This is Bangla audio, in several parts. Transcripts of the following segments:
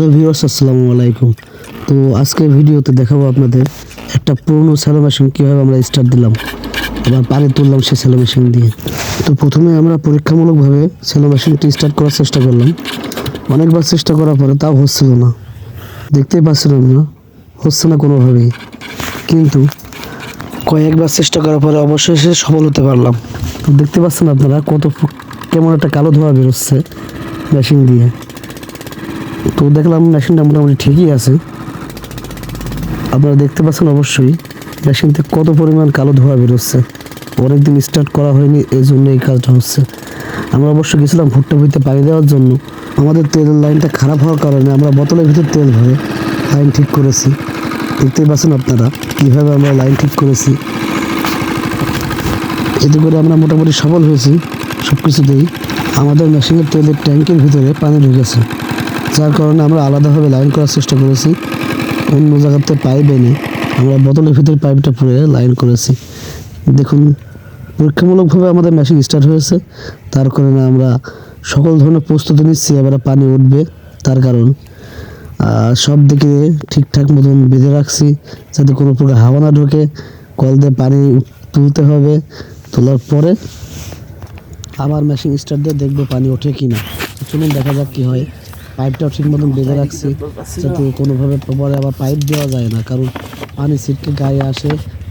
হ্যালো ভিউয়ার্স, আসসালামু আলাইকুম। তো আজকে ভিডিওতে দেখাবো আপনাদের একটা পুরনো স্যালো মেশিন কীভাবে আমরা স্টার্ট দিলাম, এবার পানি তুললাম সেই স্যালো মেশিন দিয়ে। তো প্রথমে আমরা পরীক্ষামূলকভাবে স্যালো মেশিনটি স্টার্ট করার চেষ্টা করলাম। অনেকবার চেষ্টা করার পরে তাও হচ্ছিল না। দেখতেই পাচ্ছিলাম না হচ্ছে না কোনোভাবেই। কিন্তু কয়েকবার চেষ্টা করার পরে অবশ্যই সে সফল হতে পারলাম। দেখতে পাচ্ছেন আপনারা কত কেমন একটা কালো ধোয়া বেরোচ্ছে মেশিন দিয়ে। তো দেখলাম মেশিনটা মোটামুটি ঠিকই আছে। আপনারা দেখতে পাচ্ছেন অবশ্যই, মেশিনতে কত পরিমাণ কালো ধোয়া বেরোচ্ছে। অনেকদিন স্টার্ট করা হয়নি এই জন্য এই কাজটা হচ্ছে। আমরা অবশ্য গেছিলাম ভুট্টা ভিতরে পানি দেওয়ার জন্য। আমাদের তেলের লাইনটা খারাপ হওয়ার কারণে আমরা বোতলের ভিতর তেল ভরে লাইন ঠিক করেছি। দেখতেই পাচ্ছেন আপনারা কীভাবে আমরা লাইন ঠিক করেছি। এতে করে আমরা মোটামুটি সফল হয়েছি সব কিছুতেই আমাদের মেশিনের তেলের ট্যাঙ্কের ভিতরে পানি ঢুকেছে। যার কারণে আমরা আলাদাভাবে লাইন করার চেষ্টা করেছি। অন্য জায়গাতে পাইপ এনে আমরা বোতলের ভিতরে পাইপটা পুরে লাইন করেছি। দেখুন, পরীক্ষামূলকভাবে আমাদের মেশিন স্টার্ট হয়েছে। তার কারণে আমরা সকল ধরনের প্রস্তুতি নিচ্ছি, এবারে পানি উঠবে তার কারণ। সব দিকে ঠিকঠাক মতন বেঁধে রাখছি, যাতে কোনো প্রকার হাওয়া না ঢোকে। কল দিয়ে পানি তুলতে হবে। তোলার পরে আবার মেশিন স্টার্ট দিয়ে দেখব পানি ওঠে কি না চলুন দেখা যাক কি হয়। পাইপটাও ঠিক মতন বেঁধে রাখছি, যাতে কোনোভাবে পরে আবার পাইপ দেওয়া যায় না, কারণ পানি ছিটকে গায়ে আসে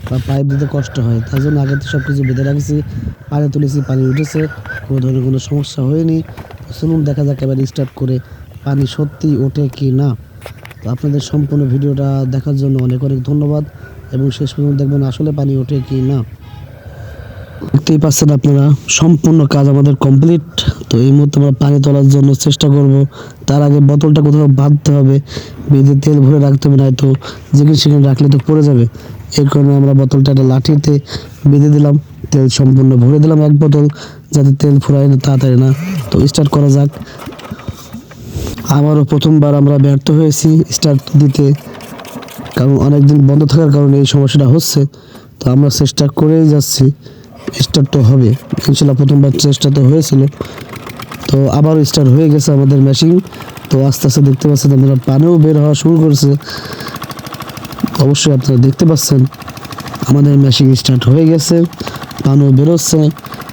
বা পাইপ দিতে কষ্ট হয়। তার জন্য আগে তো সব কিছু বেঁধে রাখছি, পানি তুলেছি, পানি উঠেছে, কোনো ধরনের কোনো সমস্যা হয়নি। চলুন দেখা যাক এবার স্টার্ট করে পানি সত্যি ওঠে কি না। তো আপনাদের সম্পূর্ণ ভিডিওটা দেখার জন্য অনেক অনেক ধন্যবাদ, এবং শেষ পর্যন্ত দেখবেন আসলে পানি ওঠে কি না। দেখতেই পাচ্ছেন আপনারা, সম্পূর্ণ কাজ আমাদের কমপ্লিট তো এই মুহূর্তে আমরা পানি তোলার জন্য চেষ্টা করব। তার আগে বোতলটা কোথাও বাঁধতে হবে। বেঁধে তেল ভরে রাখতে হবে, নয়তো যেখানে সেখানে রাখলে তো পড়ে যাবে। এর কারণে আমরা বোতলটা একটা লাঠিতে বেঁধে দিলাম। তেল সম্পূর্ণ ভরে দিলাম এক বোতল, যাতে তেল ফুরায় না, তাড়াতাড়ি না। তো স্টার্ট করা যাক। আমারও প্রথমবার আমরা ব্যর্থ হয়েছি স্টার্ট দিতে। কারণ অনেকদিন বন্ধ থাকার কারণে এই সমস্যাটা হচ্ছে। তো আমরা চেষ্টা করেই যাচ্ছি। স্টার্ট তো হবে। ইনশাল্লাহ প্রথমবার চেষ্টা তো হয়েছিল। তো আবারও স্টার্ট হয়ে গেছে আমাদের মেশিন তো আস্তে আস্তে দেখতে পাচ্ছেন আপনারা পানেও বের হওয়া শুরু করছে। অবশ্যই আপনারা দেখতে পাচ্ছেন, আমাদের মেশিন স্টার্ট হয়ে গেছে, পানিও বেরোচ্ছে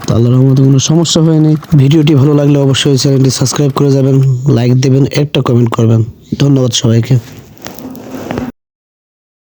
তো আল্লাহর রহমতে কোনো সমস্যা হয়নি। ভিডিওটি ভালো লাগলে অবশ্যই চ্যানেলটি সাবস্ক্রাইব করে যাবেন লাইক দেবেন, একটা কমেন্ট করবেন। ধন্যবাদ সবাইকে।